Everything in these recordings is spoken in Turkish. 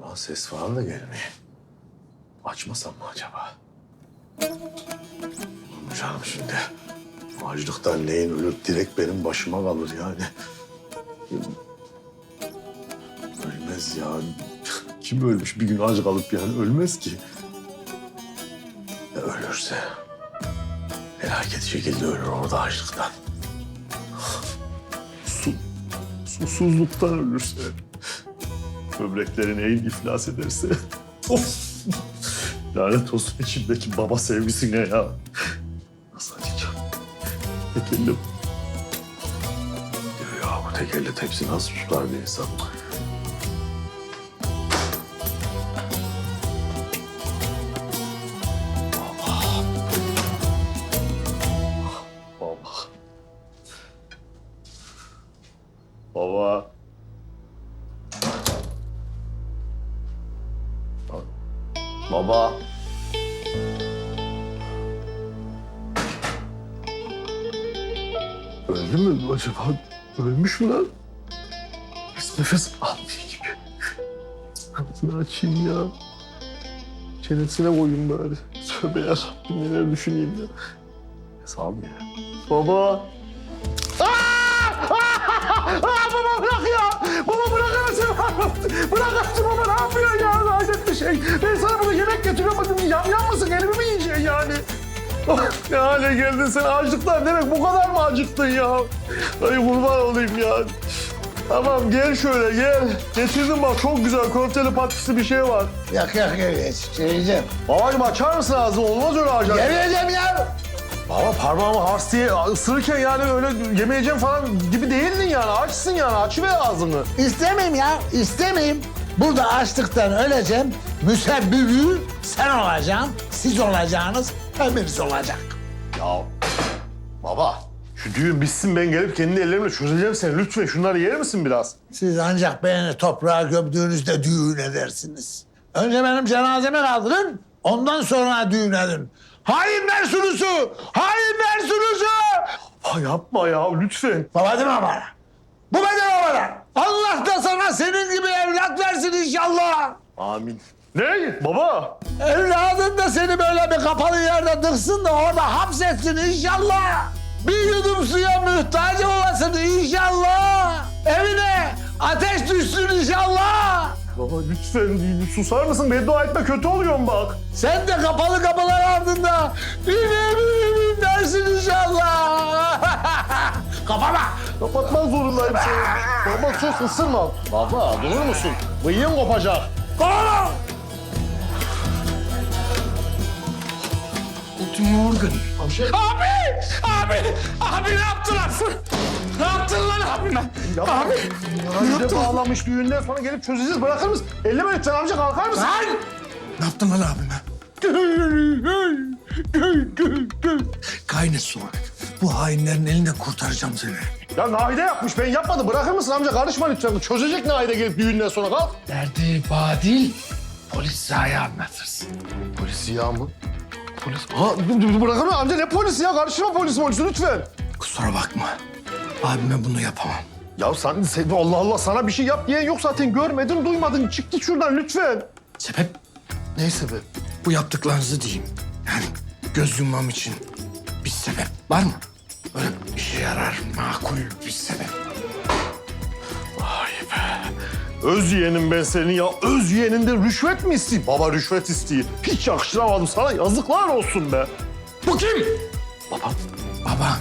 Lan ses falan da gelmiyor. Açmasam mı acaba? Canım şimdi. Açlıktan neyin ölür direkt benim başıma kalır yani. Ölmez ya. Kim ölmüş bir gün aç kalıp yani ölmez ki. Ya ölürse felaket şekilde ölür orada açlıktan. Su, susuzluktan ölürse. Böbrekleri neyin iflas ederse. Of! Lanet olsun içimdeki baba sevgisine ya. Nasıl açacağım? Tek elim. Ya bu tek elle tepsi nasıl tutar bir insan? Baba. Öldü mü acaba? Ölmüş mü lan? Nefes, nefes almıyor gibi. Ağzını açayım ya. Çenesine koyayım bari. Tövbe yarabbim neler düşüneyim ya. Nefes almıyor. Baba. Aa, baba bırak ya. Bırak anasını baba ne yapıyorsun ya? Lanet bir şey. Ben sana bunu yemek getiriyorum. Yan, yan mısın? Elimi mi yiyeceksin yani? Oh, ne hale geldin sen? Açlıktan demek bu kadar mı acıktın ya? Ay kurban olayım ya. Tamam gel şöyle gel. Getirdim bak çok güzel köfteli patatesli bir şey var. Yak yak yak yetiştireceğim. Babacığım açar mısın ağzını? Olmaz öyle acayip. Yemeyeceğim ya. Baba parmağımı hars diye ısırırken yani öyle yemeyeceğim falan gibi değildin yani. Açsın yani açıver ağzını. İstemeyim ya, istemeyim. Burada açlıktan öleceğim. Müsebbibi sen olacaksın, siz olacaksınız, hepimiz olacak. Ya baba şu düğün bitsin ben gelip kendi ellerimle çözeceğim seni. Lütfen şunları yer misin biraz? Siz ancak beni toprağa gömdüğünüzde düğün edersiniz. Önce benim cenazemi kaldırın, ondan sonra düğün edin. Hainler sürüsü! Hainler sürüsü! Ha, yapma ya lütfen. Baba deme bana. Bu benim bana. Allah da sana senin gibi evlat versin inşallah. Amin. Ne? Baba. Evladın da seni böyle bir kapalı yerde tıksın da orada hapsetsin inşallah. Bir yudum suya muhtaç olasın inşallah. Evine ateş düşsün inşallah. Baba lütfen susar mısın? Beddua etme kötü oluyorum bak. Sen de kapalı kapılar ardında inebilirim dersin inşallah. Kapama. Kapatmak zorundayım seni. Baba sus ısırma. Baba durur musun? Bıyığın kopacak. Kapama. Morgan. Amca. Abi! Abi! Abi ne yaptılar? Ne yaptın lan abime? Abi! Ya bir de bağlamış düğünden sonra gelip çözeceğiz. Bırakır mısın? Elleme lütfen amca kalkar mısın? Lan. Ne yaptın lan abime? Kaynet soğuk. Bu hainlerin elinden kurtaracağım seni. Ya Nahide yapmış. Ben yapmadım. Bırakır mısın amca? Karışma lütfen. Çözecek Nahide gelip düğünden sonra. Kalk. Derdi badil, polis sahaya anlatırsın. Polis ya mı? Polis. Ha bırakır mısın amca? Ne polisi ya? Karışma polis polisi lütfen. Kusura bakma. Abime bunu yapamam. Ya sen, sen Allah Allah sana bir şey yap diyen yok zaten. Görmedin, duymadın. Çık git şuradan lütfen. Sebep? Ne sebep? Bu yaptıklarınızı diyeyim. Yani göz yummam için bir sebep var mı? Öyle işe yarar, makul bir sebep. Öz yeğenim ben senin ya. Öz yeğeninden rüşvet mi isteyeyim? Baba rüşvet isteyeyim. Hiç yakıştıramadım sana. Yazıklar olsun be. Bu kim? Babam. Baba.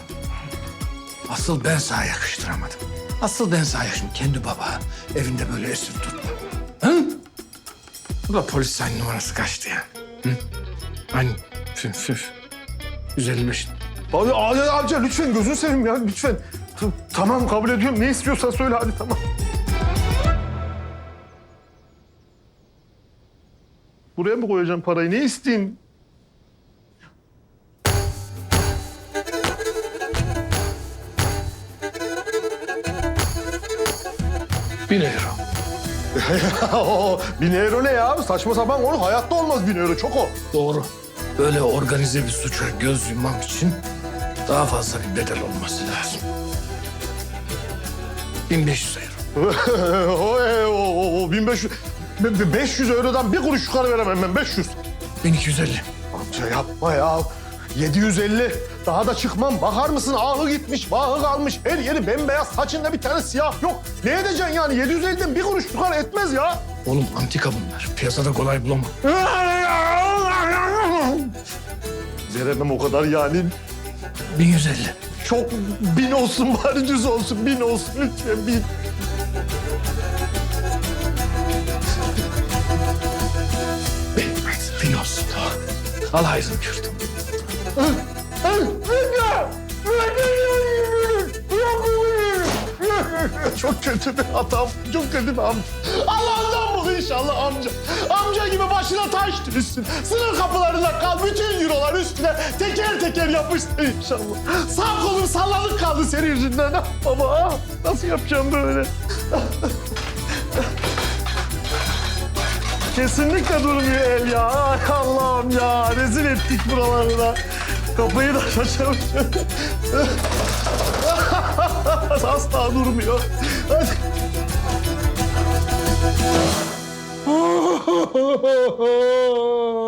Asıl ben sana yakıştıramadım. Asıl ben sana yakıştıramadım. Kendi baba evinde böyle esir tutma. Hı? Bu da polis sayın numarası kaçtı ya. Hı? Hani füf füf. 155. Abi, amca lütfen gözünü seveyim ya lütfen. Tamam kabul ediyorum. Ne istiyorsan söyle hadi tamam. Buraya mı koyacağım parayı? Ne isteyeyim? Bin euro. Bin euro ne ya? Saçma sapan onu hayatta olmaz bin euro. Çok o. Doğru. Böyle organize bir suça göz yummam için daha fazla bir bedel olması lazım. 1500 euro. o, o, o, o, 1500. Be- be- 500 eurodan bir kuruş yukarı veremem ben 500. 1250. Amca yapma ya. 750. Daha da çıkmam. Bakar mısın ahı gitmiş, vahı kalmış. Her yeri bembeyaz, saçında bir tane siyah yok. Ne edeceksin yani? 750'den bir kuruş yukarı etmez ya. Oğlum antika bunlar. Piyasada kolay bulamam. Veremem o kadar yani. 1150. Çok bin olsun bari düz olsun. Bin olsun lütfen. Bin, Al hayrını Kürt. Çok kötü bir hatam. Çok kötü bir amca. Allah'ından bul inşallah amca. Amca gibi başına taş düşsün. Sınır kapılarında kal. Bütün eurolar üstüne teker teker yapışsın inşallah. Sağ kolun sallanık kaldı senin yüzünden. Ah Baba ah, nasıl yapacağım böyle? Kesinlikle durmuyor el ya. Ay Allah'ım ya. Rezil ettik buraları da. Kapıyı da şaşırmış. Asla durmuyor. Hadi.